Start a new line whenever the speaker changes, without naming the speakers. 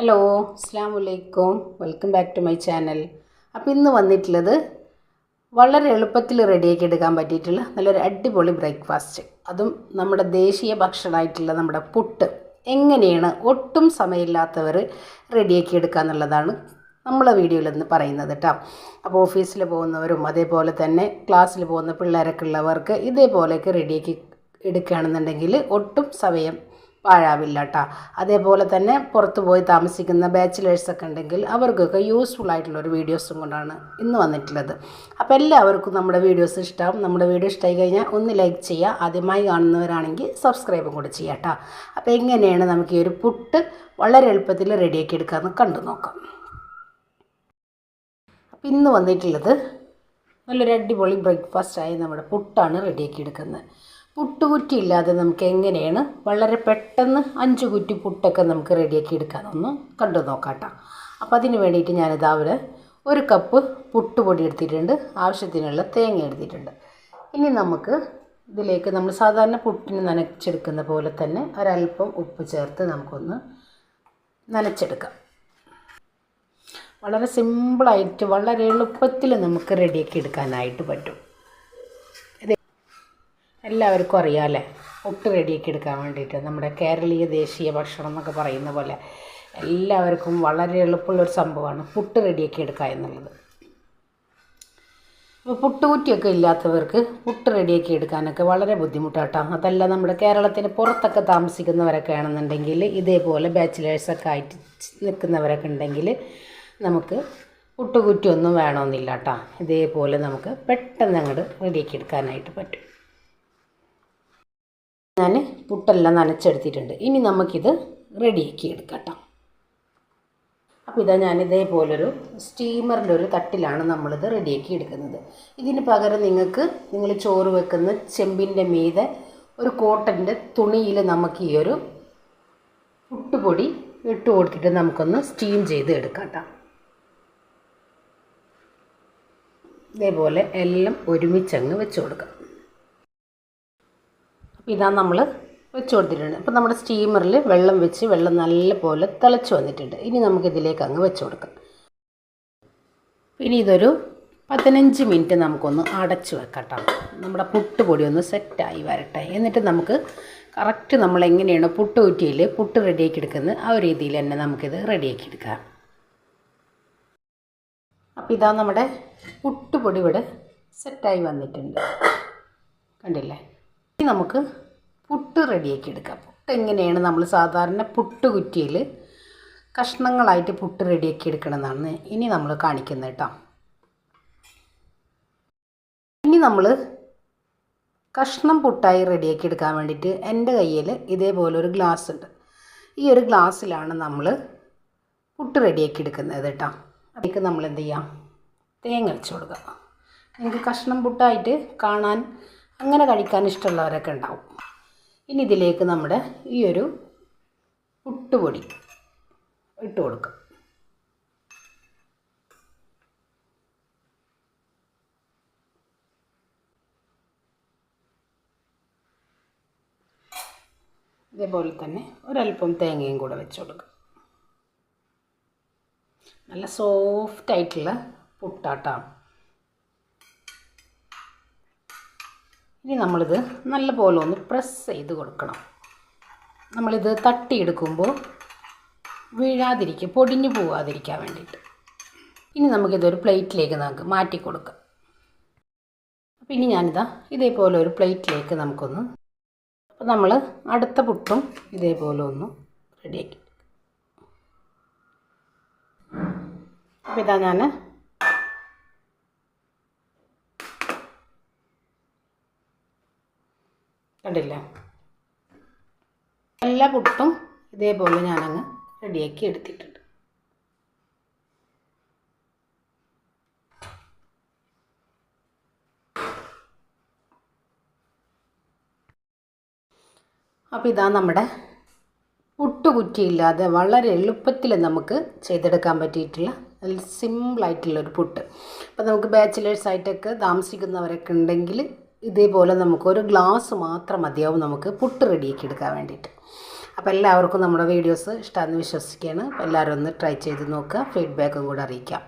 Hello അസ്സാം വലൈക്കും welcome back to my channel അപ്പോൾ ഇന്ന് വന്നിട്ടുള്ളത് വളരെ എളുപ്പത്തിൽ റെഡിയാക്കി എടുക്കാൻ പറ്റിയിട്ടുള്ള നല്ലൊരു അടിപൊളി ബ്രേക്ക്ഫാസ്റ്റ് അതും നമ്മുടെ ദേശീയ ഭക്ഷണമായിട്ടുള്ള നമ്മുടെ പുട്ട്. എങ്ങനെയാണ്? ഒട്ടും സമയമില്ലാത്തവർ റെഡിയാക്കി എടുക്കുക എന്നുള്ളതാണ് നമ്മളെ വീഡിയോയിൽ ഇന്ന് പറയുന്നത് കേട്ടോ അപ്പോൾ ഓഫീസിൽ പോകുന്നവരും അതേപോലെ തന്നെ ക്ലാസ്സിൽ പോകുന്ന പിള്ളേരൊക്കെ ഉള്ളവർക്ക് ഇതേപോലെയൊക്കെ റെഡിയാക്കി എടുക്കുകയാണെന്നുണ്ടെങ്കിൽ ഒട്ടും സമയം പാഴാവില്ല കേട്ടോ അതേപോലെ തന്നെ പുറത്ത് പോയി താമസിക്കുന്ന ബാച്ചിലേഴ്സൊക്കെ ഉണ്ടെങ്കിൽ അവർക്കൊക്കെ യൂസ്ഫുൾ ആയിട്ടുള്ള ഒരു വീഡിയോസും കൊണ്ടാണ് ഇന്ന് വന്നിട്ടുള്ളത്. അപ്പോൾ എല്ലാവർക്കും നമ്മുടെ വീഡിയോസ് ഇഷ്ടമാവും നമ്മുടെ വീഡിയോ ഇഷ്ടമായി കഴിഞ്ഞാൽ ഒന്ന് ലൈക്ക് ചെയ്യുക. ആദ്യമായി കാണുന്നവരാണെങ്കിൽ സബ്സ്ക്രൈബും കൂടെ ചെയ്യുക കേട്ടോ അപ്പോൾ എങ്ങനെയാണ് നമുക്ക് ഈ ഒരു പുട്ട് വളരെ എളുപ്പത്തിൽ റെഡിയാക്കി എടുക്കാമെന്ന് കണ്ടു നോക്കാം. അപ്പോൾ ഇന്ന് വന്നിട്ടുള്ളത് നല്ലൊരു അടിപൊളി ബ്രേക്ക്ഫാസ്റ്റായി നമ്മുടെ പുട്ടാണ് റെഡിയാക്കി എടുക്കുന്നത്. പുട്ടുകുറ്റി ഇല്ലാതെ നമുക്ക് എങ്ങനെയാണ്? വളരെ പെട്ടെന്ന് അഞ്ച് കുറ്റി പുട്ടൊക്കെ നമുക്ക് റെഡിയാക്കി എടുക്കാമെന്നൊന്ന് കണ്ടു നോക്കാട്ടോ. അപ്പോൾ അതിന് വേണ്ടിയിട്ട് ഞാനിതാ അവിടെ ഒരു കപ്പ് പുട്ടുപൊടി എടുത്തിട്ടുണ്ട്. ആവശ്യത്തിനുള്ള തേങ്ങ എടുത്തിട്ടുണ്ട്. ഇനി നമുക്ക് ഇതിലേക്ക് നമ്മൾ സാധാരണ പുട്ടിന് നനച്ചെടുക്കുന്ന പോലെ തന്നെ ഒരല്പം ഉപ്പ് ചേർത്ത് നമുക്കൊന്ന് നനച്ചെടുക്കാം. വളരെ സിമ്പിളായിട്ട് വളരെ എളുപ്പത്തിൽ നമുക്ക് റെഡിയാക്കി എടുക്കാനായിട്ട് പറ്റും. എല്ലാവർക്കും അറിയാമല്ലേ ഒട്ട് റെഡിയാക്കി എടുക്കാൻ വേണ്ടിയിട്ട് നമ്മുടെ കേരളീയ ദേശീയ ഭക്ഷണം എന്നൊക്കെ പറയുന്ന പോലെ എല്ലാവർക്കും വളരെ എളുപ്പമുള്ളൊരു സംഭവമാണ് പുട്ട് റെഡിയാക്കി എടുക്കുക എന്നുള്ളത്. അപ്പോൾ പുട്ടുകുറ്റിയൊക്കെ ഇല്ലാത്തവർക്ക് പുട്ട് റെഡിയാക്കി എടുക്കാനൊക്കെ വളരെ ബുദ്ധിമുട്ടാട്ടോ. അതല്ല നമ്മുടെ കേരളത്തിന് പുറത്തൊക്കെ താമസിക്കുന്നവരൊക്കെ ആണെന്നുണ്ടെങ്കിൽ ഇതേപോലെ ബാച്ചിലേഴ്സൊക്കെ ആയിട്ട് നിൽക്കുന്നവരൊക്കെ ഉണ്ടെങ്കിൽ നമുക്ക് പുട്ടുകുറ്റിയൊന്നും വേണമെന്നില്ല കേട്ടോ ഇതേപോലെ നമുക്ക് പെട്ടെന്ന് അങ്ങോട്ട് റെഡിയാക്കി എടുക്കാനായിട്ട് പറ്റും. ഞാൻ പുട്ടെല്ലാം നനച്ചെടുത്തിട്ടുണ്ട്. ഇനി നമുക്കിത് റെഡിയാക്കി എടുക്കാം അപ്പോൾ ഇതാ ഞാൻ ഇതേപോലൊരു സ്റ്റീമറിന്റെ ഒരു തട്ടിലാണ് നമ്മളിത് റെഡിയാക്കി എടുക്കുന്നത്. ഇതിന് പകരം നിങ്ങൾക്ക് നിങ്ങൾ ചോറ് വെക്കുന്ന ചെമ്പിന്റെ മീതെ ഒരു കോട്ടന്റെ തുണിയിൽ നമുക്ക് ഈ ഒരു പുട്ടുപൊടി ഇട്ട് കൊടുത്തിട്ട് നമുക്കൊന്ന് സ്റ്റീം ചെയ്ത് എടുക്കാം ഇതേപോലെ എല്ലാം ഒരുമിച്ചങ്ങ് വെച്ച് കൊടുക്കാം. അപ്പോൾ ഇതാ നമ്മൾ വെച്ച് കൊടുത്തിട്ടുണ്ട്. അപ്പോൾ നമ്മുടെ സ്റ്റീമറിൽ വെള്ളം വെച്ച് വെള്ളം നല്ല പോലെ തിളച്ച് വന്നിട്ടുണ്ട്. ഇനി നമുക്കിതിലേക്ക് അങ്ങ് വെച്ച് കൊടുക്കാം. ഇനി ഇതൊരു പതിനഞ്ച് മിനിറ്റ് നമുക്കൊന്ന് അടച്ച് വെക്കട്ടോ നമ്മുടെ പുട്ട് പൊടി ഒന്ന് സെറ്റായി വരട്ടെ. എന്നിട്ട് നമുക്ക് കറക്റ്റ് നമ്മൾ എങ്ങനെയാണ് പുട്ട് ഊറ്റിയിൽ പുട്ട് റെഡിയാക്കി എടുക്കുന്നത് ആ ഒരു രീതിയിൽ തന്നെ നമുക്കിത് റെഡിയാക്കി എടുക്കാം. അപ്പോൾ ഇതാ നമ്മുടെ പുട്ടുപൊടി ഇവിടെ സെറ്റായി വന്നിട്ടുണ്ട്. കണ്ടില്ലേ? ഇനി നമുക്ക് പുട്ട് റെഡിയാക്കി എടുക്കാം. പുട്ട് എങ്ങനെയാണ് നമ്മൾ സാധാരണ പുട്ട് കുറ്റിയിൽ കഷ്ണങ്ങളായിട്ട് പുട്ട് റെഡിയാക്കി എടുക്കണമെന്നാണ് ഇനി നമ്മൾ കാണിക്കുന്നത് കേട്ടോ. ഇനി നമ്മൾ കഷ്ണം പുട്ടായി റെഡിയാക്കി എടുക്കാൻ വേണ്ടിയിട്ട് എന്റെ കയ്യിൽ ഇതേപോലെ ഒരു ഗ്ലാസ് ഉണ്ട്. ഈ ഒരു ഗ്ലാസ്സിലാണ് നമ്മൾ പുട്ട് റെഡിയാക്കി എടുക്കുന്നത് കേട്ടോ. അതിലേക്ക് നമ്മൾ എന്ത് ചെയ്യാം? തേങ്ങ വെച്ച് കൊടുക്കുക നിങ്ങൾക്ക് കഷ്ണം പുട്ടായിട്ട് കാണാൻ അങ്ങനെ കഴിക്കാൻ ഇഷ്ടമുള്ളവരൊക്കെ ഉണ്ടാവും. ഇനി ഇതിലേക്ക് നമ്മുടെ ഈ ഒരു പുട്ടുപൊടി ഇട്ട് കൊടുക്കാം. ഇതേപോലെ തന്നെ ഒരല്പം തേങ്ങയും കൂടെ വെച്ച് കൊടുക്കുക നല്ല സോഫ്റ്റായിട്ടുള്ള പുട്ടാട്ടാണ്. ഇനി നമ്മളിത് നല്ലപോലെ ഒന്ന് പ്രസ് ചെയ്ത് കൊടുക്കണം. നമ്മളിത് തട്ടിയെടുക്കുമ്പോൾ വീഴാതിരിക്കുക പൊടിഞ്ഞു പോവാതിരിക്കാൻ വേണ്ടിയിട്ട്. ഇനി നമുക്കിതൊരു പ്ലേറ്റിലേക്ക് നമുക്ക് മാറ്റി കൊടുക്കാം. അപ്പോൾ ഇനി ഞാനിതാ ഇതേപോലെ ഒരു പ്ലേറ്റിലേക്ക് നമുക്കൊന്ന് അപ്പോൾ നമ്മൾ അടുത്ത പുട്ടും ഇതേപോലെ ഒന്ന് റെഡിയാക്കി അപ്പോൾ ഇതാ ഞാൻ കണ്ടില്ലേ? എല്ലാ പുട്ടും ഇതേപോലെ ഞാനങ്ങ് റെഡിയാക്കി എടുത്തിട്ടുണ്ട്. അപ്പോൾ ഇതാ നമ്മുടെ പുട്ടുകുറ്റിയില്ലാതെ വളരെ എളുപ്പത്തിൽ നമുക്ക് ചെയ്തെടുക്കാൻ പറ്റിയിട്ടുള്ള സിമ്പിളായിട്ടുള്ളൊരു പുട്ട്. അപ്പോൾ നമുക്ക് ബാച്ചിലേഴ്സായിട്ടൊക്കെ താമസിക്കുന്നവരൊക്കെ ഉണ്ടെങ്കിൽ ഇതേപോലെ നമുക്കൊരു ഗ്ലാസ് മാത്രം മതിയാവും നമുക്ക് പുട്ട് റെഡിയാക്കി എടുക്കാൻ വേണ്ടിയിട്ട്. അപ്പോൾ എല്ലാവർക്കും നമ്മുടെ വീഡിയോസ് ഇഷ്ടമാണെന്ന് വിശ്വസിക്കുകയാണ്. എല്ലാവരും ഒന്ന് ട്രൈ ചെയ്ത് നോക്കുക. ഫീഡ്ബാക്കും കൂടെ അറിയിക്കാം.